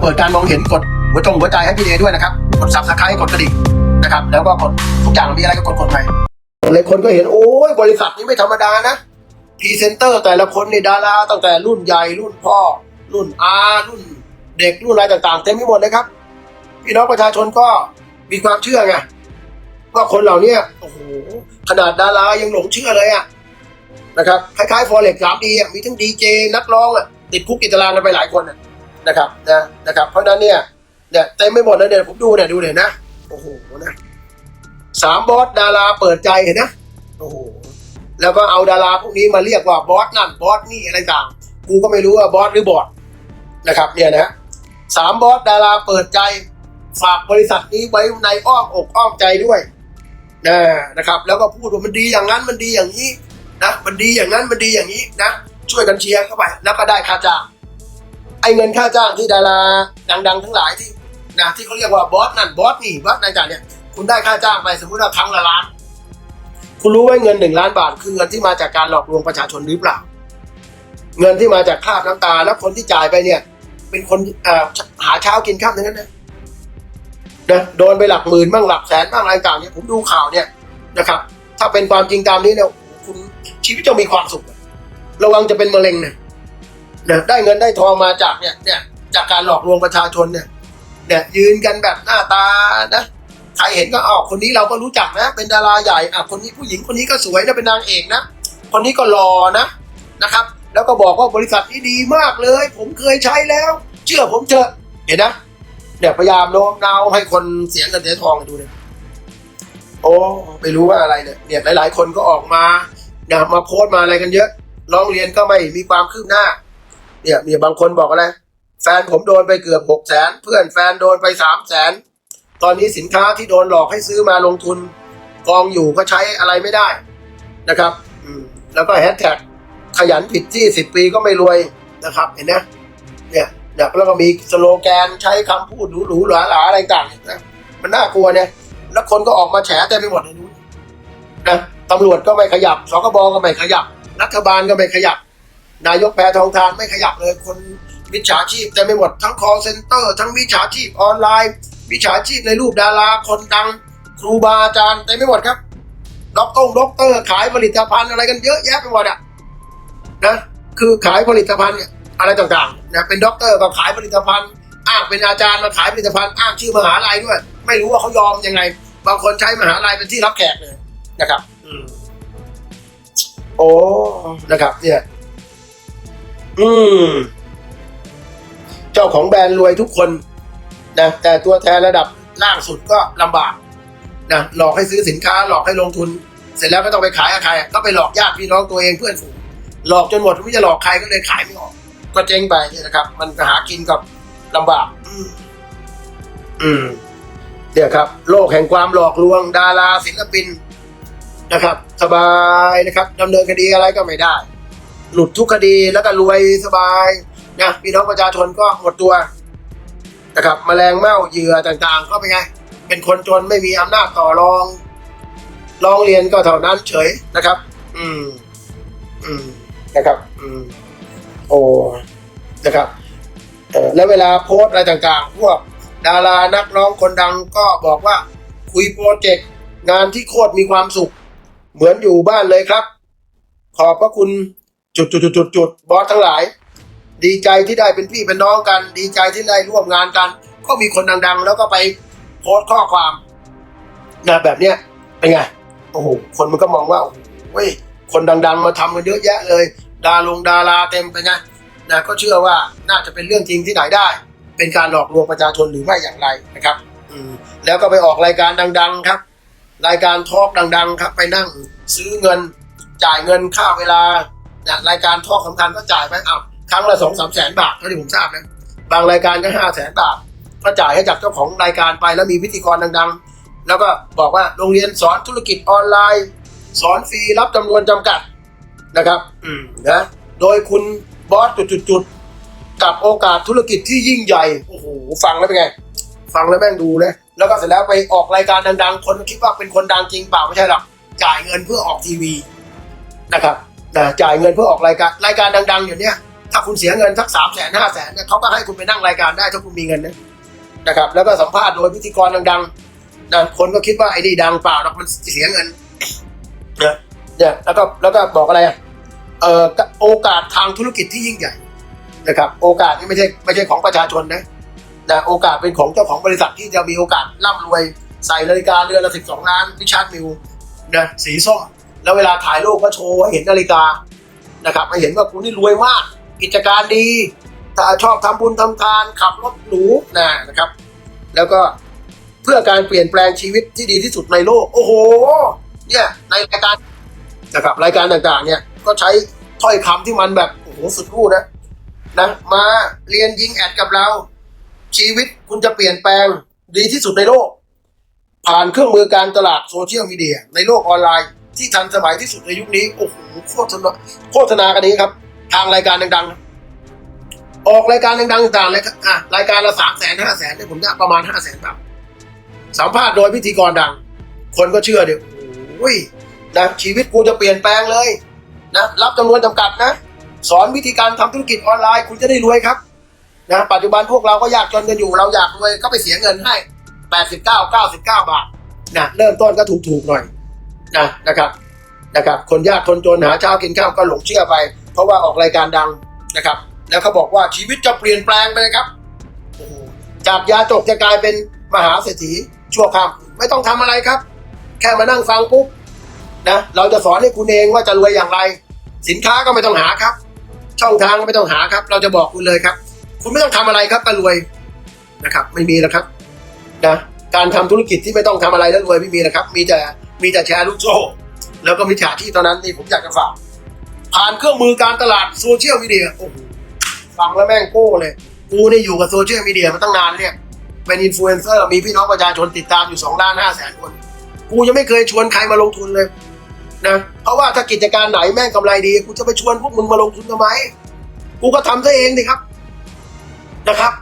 เปิดการมองเห็นกดหัวจงหัวใจให้พี่เอด้วยนะครับ กดซับสไครต์กดกระดิ่งนะครับ แล้วก็กดทุกอย่างมีอะไรก็กดกดไปเลายคนก็เห็นโอ้ยบริษัทนี้ไม่ธรรมดานะพรีเซนเตอร์แต่ละคนในดาราตั้งแต่รุ่นใหญ่รุ่นพ่อ รุ่นอารุ่นเด็กรุ่นอะไรต่างๆ เต็มไปหมดเลยครับ พี่น้องประชาชนก็มีความเชื่อไงว่าคนเหล่านี้โอ้โหขนาดดารายังหลงเชื่อเลยอะนะครับคล้ายๆฟอเร็กสามดีมีทั้งดีเจนักร้องอะติดคุกติดตารางกันไปหลายคนอะ นะครับนะนะครับ เพราะนั้นเนี่ยเนี่ยเต็มไม่หมดเลยเนี่ยผมดูเนี่ยดูเนี่ยนะโอ้โหนะสามบอสดาราเปิดใจเห็นนะโอ้โหแล้วก็เอาดาราพวกนี้มาเรียกว่าบอสนั่นบอสนี่อะไรต่างกูก็ไม่รู้ว่าบอสหรือบอสนะครับ เนี่ยนะสามบอสดาราเปิดใจฝากบริษัทนี้ไว้ในอ้อมอกอ้อมใจด้วยนะนะครับ แล้วก็พูดว่ามันดีอย่างนั้นมันดีอย่างนี้นะมันดีอย่างนั้นมันดีอย่างนี้นะช่วยกันเชียร์เข้าไป แล้วก็ได้ค่าจ้าง ไอ้เงินค่าจ้างที่ดาราดัง ๆ ทั้งหลายที่นะที่เขาเรียกว่าบอสนั่นบอสนี่บอสนายจ่ายเนี่ยคุณได้ค่าจ้างไปสมมติว่าครั้งละล้าน คุณรู้ไหมเงินหนึ่งล้านบาทคือเงินที่มาจากการหลอกลวงประชาชนหรือเปล่า เงินที่มาจากคราบน้ำตาแล้วคนที่จ่ายไปเนี่ย เป็นคนหาเช้ากินข้ามทั้งนั้นนะนะโดนไปหลักหมื่นบ้างหลักแสนบ้างอะไรต่างเนี่ยผมดูข่าวเนี่ยนะครับ ถ้าเป็นความจริงตามนี้เนี่ยคุณชีวิตจะมีความสุข ระวังจะเป็นมะเร็งเนี่ย เนะได้เงินได้ทองมาจากเนี่ยเนี่ยจากการหลอกลวงประชาชนเนี่ยเนี่ยยืนกันแบบหน้าตานะใครเห็นก็อ๋อคนนี้เราก็รู้จักนะ เป็นดาราใหญ่อะคนนี้ผู้หญิงคนนี้ก็สวยนะเป็นนางเอกนะ คนนี้ก็หล่อนะนะครับ แล้วก็บอกว่าบริษัทนี้ดีมากเลย ผมเคยใช้แล้ว เชื่อผมเถอะเห็นนะเนี่ยพยายามโน้มน้าวให้คนเสียเงินเสียทองดูเนี่ยโอ้ไม่รู้ว่าอะไรเนี่ยเนี่ยหลาย ๆ คนก็ออกมานี่ยมาโพสต์มาอะไรกันเยอะร้องเรียนก็ไม่มีความคืบหน้า เนี่ยมีบางคนบอกอะไร แฟนผมโดนไปเกือบหกแสนเพื่อนแฟนโดนไปสามแสนตอนนี้สินค้าที่โดนหลอกให้ซื้อมาลงทุน กองอยู่ก็ใช้อะไรไม่ได้นะครับอืมแล้วก็แฮชแท็กขยันผิดที่สิบปีก็ไม่รวยนะครับ เห็นไหมเนี่ยเนี่ยแล้วก็มีสโลแกนใช้คำพูดหรูๆหราๆอะไรต่างนะมันน่ากลัวเนี่ย แล้วคนก็ออกมาแฉเต็มไปหมดเลยดูนะตำรวจก็ไม่ขยับสกบก็ไม่ขยับ รัฐบาลก็ไม่ขยับ นายกแพทองทานไม่ขยับเลยคนมิจฉาชีพเต็มไปหมดทั้ง call center ทั้งมิจฉาชีพออนไลน์มิจฉาชีพในรูปดาราคนดัง ครูบาอาจารย์เต็มไปหมดครับด็อกตงด็อกเตอร์ขายผลิตภัณฑ์อะไรกันเยอะแยะไปหมดอะนะคือขายผลิตภัณฑ์อะไรต่างๆนะเป็นด็อกเตอร์ก็ขายผลิตภัณฑ์ อ้างเป็นอาจารย์มาขายผลิตภัณฑ์อ้างชื่อมหาลัยด้วย ไม่รู้ว่าเขายอมยังไง บางคนใช้มหาลัยเป็นที่รับแขกเลยนะครับ อืมโอ้นะครับ เนี่ย อืมเจ้าของแบรนด์รวยทุกคนนะแต่ตัวแทนระดับล่างสุดก็ลำบากนะหลอกให้ซื้อสินค้า หลอกให้ลงทุน เสร็จแล้วก็ต้องไปขายกับใครก็ไปหลอกญาติพี่น้องตัวเองเพื่อนฝูงหลอกจนหมดไม่รู้จะหลอกใครก็เลยขายไม่ออก ก็เจ๊งไปเนี่ยนะครับ มันหากินกับลำบาก อืมอืมเนี่ยครับ โลกแห่งความหลอกลวงดาราศิลปินนะครับ สบายนะครับดำเนินคดีอะไรก็ไม่ได้ หลุดทุกคดีแล้วก็รวยสบายนะพี่น้องประชาชนก็หมดตัวนะครับแมลงเม่าเหยื่อต่างๆ ก็เป็นไง เป็นคนจนไม่มีอำนาจต่อรองร้องเรียนก็เท่านั้นเฉยนะครับ อืม อืมนะครับ อืม โอ้นะครับแล้วเวลาโพสอะไรต่างๆ พวกดารานักร้องคนดังก็บอกว่า คุยโปรเจกต์งานที่โคตรมีความสุข เหมือนอยู่บ้านเลยครับ ขอบพระคุณ จุดจุดจุดจุดจุดบอสทั้งหลาย ดีใจที่ได้เป็นพี่เป็นน้องกัน ดีใจที่ได้ร่วมงานกัน ก็มีคนดังๆ แล้วก็ไปโพสต์ข้อความนะแบบเนี้ยเป็นไงโอ้โหคนมันก็มองว่าโอ้โหเว้ยคนดัง ๆ มาทำกันเยอะแยะเลย ดาลงดาราเต็มไปนะนะก็เชื่อว่าน่าจะเป็นเรื่องจริงที่ไหนได้ เป็นการหลอกลวงประชาชนหรือไม่อย่างไรนะครับอืมแล้วก็ไปออกรายการดัง ๆ ครับ รายการทอล์กดัง ๆ ครับ ไปนั่งซื้อเงินจ่ายเงินค่าเวลา นะรายการทอกสำคัญก็จ่ายไปอ้าครั้งละสองสามแสนบาทเท่าที่ผมทราบนะบางรายการก็ห้าแสนบาทก็จ่ายให้จากเจ้าของรายการไปแล้วมีพิธีกรดังๆ แล้วก็บอกว่าโรงเรียนสอนธุรกิจออนไลน์ สอนฟรีรับจำนวนจำกัดนะครับ อืมนะโดยคุณบอสจุดๆกับโอกาสธุรกิจที่ยิ่งใหญ่โอ้โหฟังแล้วเป็นไง ฟังแล้วแม่งดูนะแล้วก็เสร็จแล้วไปออกรายการดังๆ คนคิดว่าเป็นคนดังจริงเปล่าไม่ใช่หรอกจ่ายเงินเพื่อออกทีวีนะครับ นะจ่ายเงินเพื่อออกรายการรายการดัง ๆ อยู่เนี้ยถ้าคุณเสียเงินสักสามแสนห้าแสนเนี่ยเขาก็ให้คุณไปนั่งรายการได้ถ้าคุณมีเงินนะนะครับ แล้วก็สัมภาษณ์โดยพิธีกรดังๆนะคนก็คิดว่าไอ้นี่ดังเปล่าหรอกมันเสียเงินนะเนี่ยแล้วก็แล้วก็บอกอะไรอะเอ่อโอกาสทางธุรกิจที่ยิ่งใหญ่นะครับ โอกาสนี่ไม่ใช่ไม่ใช่ของประชาชนนะนะโอกาสเป็นของเจ้าของบริษัทที่จะมีโอกาสร่ำรวยใส่นาฬิกาเรือนละสิบสองล้านวิชาร์ดมิลนะสีส้ม แล้วเวลาถ่ายรูปก็โชว์ให้เห็นนาฬิกานะครับให้เห็นว่าคุณนี่รวยมาก กิจการดีถ้าชอบทำบุญทำทานขับรถหรูนะนะครับ แล้วก็เพื่อการเปลี่ยนแปลงชีวิตที่ดีที่สุดในโลก โอ้โห เนี่ยในรายการนะครับรายการต่างๆ เนี่ยก็ใช้ถ้อยคำที่มันแบบโอ้โหสุดรู้นะนะมาเรียนยิงแอดกับเรา ชีวิตคุณจะเปลี่ยนแปลงดีที่สุดในโลก ผ่านเครื่องมือการตลาดโซเชียลมีเดียในโลกออนไลน์ ที่ทันสมัยที่สุดในยุคนี้ โอ้โหโฆษณาโฆษณากันนี้ครับ ทางรายการดังๆ ออกรายการดังๆต่างๆเลยอะรายการละสามแสนห้าแสนเนี่ยผมได้ประมาณห้าแสนครับสัมภาษณ์โดยพิธีกรดัง คนก็เชื่อเดี๋ยวโอ้ยนะชีวิตกูจะเปลี่ยนแปลงเลยนะรับจำนวนจำกัดนะ สอนวิธีการทำธุรกิจออนไลน์คุณจะได้รวยครับนะปัจจุบันพวกเราก็ยากจนกันอยู่เราอยากรวยก็ไปเสียเงินให้ 89 99 บาทนะเริ่มต้นก็ถูกๆหน่อย นะนะครับนะครับ คนยากคนจนหาเช้ากินข้าวก็หลงเชื่อไป เพราะว่าออกรายการดังนะครับ แล้วเขาบอกว่าชีวิตจะเปลี่ยนแปลงไปเลยครับจากยาจกจะกลายเป็นมหาเศรษฐีชั่วข้ามคืนไม่ต้องทำอะไรครับ แค่มานั่งฟังปุ๊บนะเราจะสอนให้คุณเองว่าจะรวยอย่างไร สินค้าก็ไม่ต้องหาครับ ช่องทางก็ไม่ต้องหาครับ เราจะบอกคุณเลยครับ คุณไม่ต้องทำอะไรครับก็รวยนะครับ ไม่มีแล้วครับนะการทำธุรกิจที่ไม่ต้องทำอะไรแล้วรวยไม่มีนะครับ มีแต่ มีแต่แชร์ลูกโซ่แล้วก็มิจฉาชีพเท่านั้นนี่ผมอยากจะฝากผ่านเครื่องมือการตลาดโซเชียลมีเดียโอ้โหฟังแล้วแม่งโก้เลย กูนี่อยู่กับโซเชียลมีเดียมาตั้งนานเนี่ยเป็นอินฟลูเอนเซอร์มีพี่น้องประชาชนติดตามอยู่สองล้านห้าแสนคน กูยังไม่เคยชวนใครมาลงทุนเลยนะเพราะว่าถ้ากิจการไหนแม่งกำไรดี กูจะไปชวนพวกมึงมาลงทุนทำไม กูก็ทำซะเองดิครับนะครับ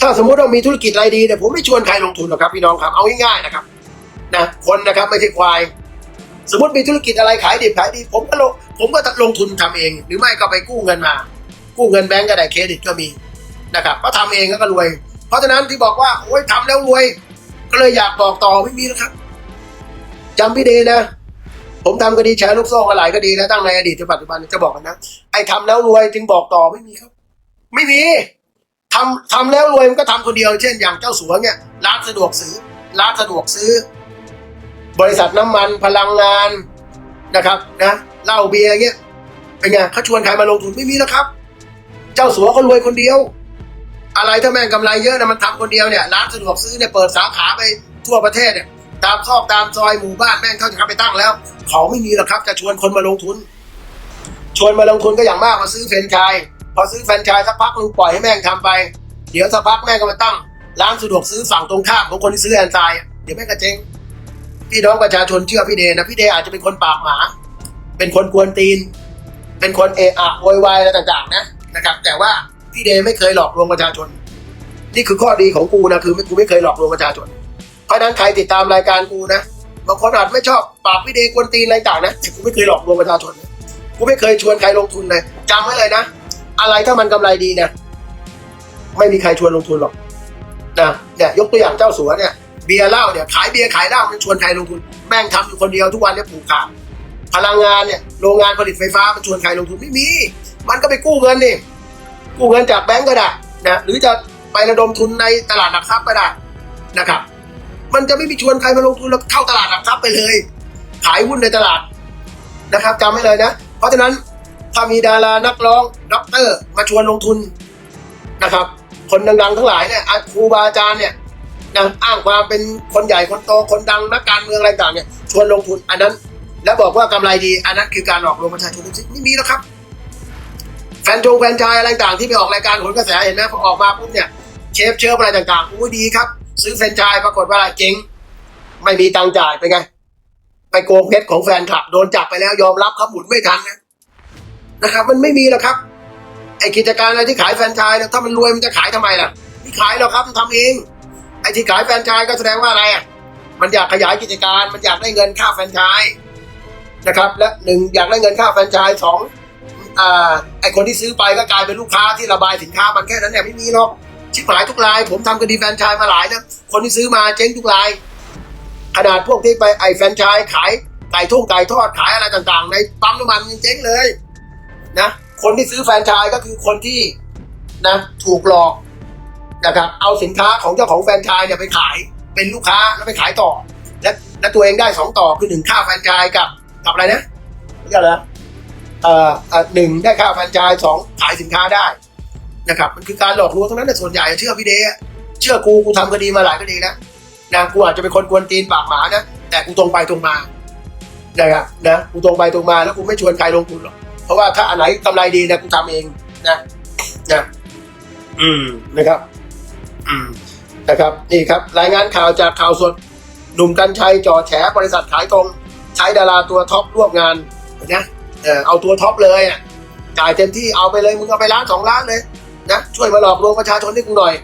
ถ้าสมมติเรามีธุรกิจอะไรดีเนี่ยผมไม่ชวนใครลงทุนหรอกครับพี่น้องครับเอาง่ายๆนะครับ นะคนนะครับไม่ใช่ควาย สมมติมีธุรกิจอะไรขายดิบขายดี ผมก็ลงผมก็ลงทุนทำเอง หรือไม่ก็ไปกู้เงินมา กู้เงินแบงก์ก็ได้เครดิตก็มีนะครับก็ทำเองก็รวย เพราะฉะนั้นที่บอกว่าโอ้ยทำแล้วรวย ก็เลยอยากบอกต่อไม่มีแล้วครับจำพี่เดนะผมทำคดีแชร์ลูกโซ่มาหลายคดีนะตั้งในอดีตจนปัจจุบันจะบอกกันนะไอ้ทำแล้วรวยจึงบอกต่อไม่มีครับ ไม่มีทำทำแล้วรวยมันก็ทำคนเดียว เช่นอย่างเจ้าสัวเนี่ยร้านสะดวกซื้อร้านสะดวกซื้อ บริษัทน้ำมันพลังงานนะครับนะเหล้าเบียร์เงี้ยเป็นไงเขาชวนใครมาลงทุนไม่มีแล้วครับ เจ้าสัวเขารวยคนเดียว อะไรถ้าแม่งกำไรเยอะนะมันทำคนเดียวเนี่ยร้านสะดวกซื้อเนี่ยเปิดสาขาไปทั่วประเทศเนี่ยตามซอกตามซอยหมู่บ้านแม่งเขาจะเข้าไปตั้งแล้วเขาไม่มีหรอกครับ จะชวนคนมาลงทุน ชวนมาลงทุนก็อย่างมากมาซื้อแฟรนไชส์พอซื้อแฟรนไชส์สักพักนึงปล่อยให้แม่งทำไป เดี๋ยวสักพักแม่งก็มาตั้งร้านสะดวกซื้อฝั่งตรงข้ามของคนที่ซื้อแฟรนไชส์เดี๋ยวแม่งก็เจ๊ง พี่น้องประชาชนเชื่อพี่เดนะพี่เดอาจจะเป็นคนปากหมา เป็นคนกวนตีน เป็นคนเอะอะโวยวายอะไรต่างๆ นะนะครับ แต่ว่าพี่เดไม่เคยหลอกลวงประชาชน นี่คือข้อดีของกูนะคือกูไม่เคยหลอกลวงประชาชน เพราะนั้นใครติดตามรายการกูนะบางคนอาจไม่ชอบปากพี่เดกวนตีนอะไรต่างนะแต่กูไม่เคยหลอกลวงประชาชนกูไม่เคยชวนใครลงทุนเลยจำไว้เลยนะอะไรถ้ามันกำไรดีเนี่ยไม่มีใครชวนลงทุนหรอกนะเนี่ยยกตัวอย่างเจ้าสัวเนี่ย เบียร์เหล้าเนี่ยขายเบียร์ขายเหล้ามันชวนใครลงทุนแม่งทำอยู่คนเดียวทุกวันเนี่ยผูกขาดพลังงานเนี่ยโรงงานผลิตไฟฟ้ามันชวนใครลงทุนไม่มี มันก็ไปกู้เงินนี่กู้เงินจากแบงก์ก็ได้นะหรือจะไประดมทุนในตลาดหลักทรัพย์ก็ได้นะครับ มันจะไม่มีชวนใครมาลงทุนแล้วเข้าตลาดหลักทรัพย์ไปเลย ขายหุ้นในตลาดนะครับจำไว้เลยนะ เพราะฉะนั้นถ้ามีดารานักร้องด็อกเตอร์มาชวนลงทุนนะครับ คนดังๆทั้งหลายเนี่ยอะครูบาอาจารย์เนี่ย นะอ้างความเป็นคนใหญ่คนโตคนดังนักการเมืองอะไรต่างเนี่ยชวนลงทุนอันนั้น แล้วบอกว่ากำไรดี อันนั้นคือการหลอกลวงประชาชนทั้งสิ้นไม่มีแล้วครับ แฟนจงแฟนชายอะไรต่างที่ไปออกรายการผลกระแสเห็นไหมพอออกมาปุ๊บเนี่ยเชฟเชิฟอะไรต่างๆอู้ดีครับ ซื้อแฟนชายปรากฏว่าอะไรเจ๊งไม่มีตังค์จ่ายไปนไง ไปโกงเพชรของแฟนคลับโดนจับไปแล้วยอมรับครับหมุนไม่ทันนะนะครับ มันไม่มีหรอกครับไอกิจการอะไรที่ขายแฟนชายเนี่ยถ้ามันรวยมันจะขายทำไมล่ะไม่ขายหรอกครับมันทำเอง ไอที่ขายแฟรนไชายก็แสดงว่าอะไรอะมันอยากขยายกิจการ มันอยากได้เงินค่าแฟรนไชายนะครับ และหนึ่งอยากได้เงินค่าแฟรนไชายสองอ่าไอคนที่ซื้อไปก็กลายเป็นลูกค้าที่ระบายสินค้ามันแค่นั้นเนี่ยไม่มีหรอกชิบหายทุกราย ผมทำคดีแฟรนไชส์มาหลายนะคนที่ซื้อมาเจ๊งทุกรายขนาดพวกที่ไปไอแฟรนไชส์ขายไก่ทุ่งไก่ทอดขายอะไรต่างๆ ในปั๊มน้ำมันยังเจ๊งเลยนะคนที่ซื้อแฟรนไชส์ก็คือคนที่นะถูกหลอก นะครับ เอาสินค้าของเจ้าของแฟรนไชส์เนี่ยไปขายเป็นลูกค้าแล้วไปขายต่อ และและตัวเองได้สองต่อคือหนึ่งค่าแฟรนไชส์กับกับอะไรนะเรียกอะไรนะเอ่อหนึ่งได้ค่าแฟรนไชส์สองขายสินค้าได้นะครับ มันคือการหลอกลวงทั้งนั้นแต่ส่วนใหญ่เชื่อพี่เดชเชื่อกูกูทำคดีมาหลายคดีนะนะกูอาจจะเป็นคนกวนตีนปากหมานะแต่กูตรงไปตรงมานะครับนะกูตรงไปตรงมาแล้วกูไม่ชวนใครลงทุนหรอกเพราะว่าถ้าอันไหนกำไรดีนะกูทำเองนะนะอืมนะครับ นะครับนี่ครับรายงานข่าวจากข่าวสดหนุ่มกัญชัยจ่อแฉบริษัทขายตรง ใช้ดาราตัวท็อปร่วมงานนะเออเอาตัวท็อปเลยอะจ่ายเต็มที่เอาไปเลยมึงเอาไปล้านสองล้านเลยนะช่วยมาหลอกลวงประชาชนให้กูหน่อย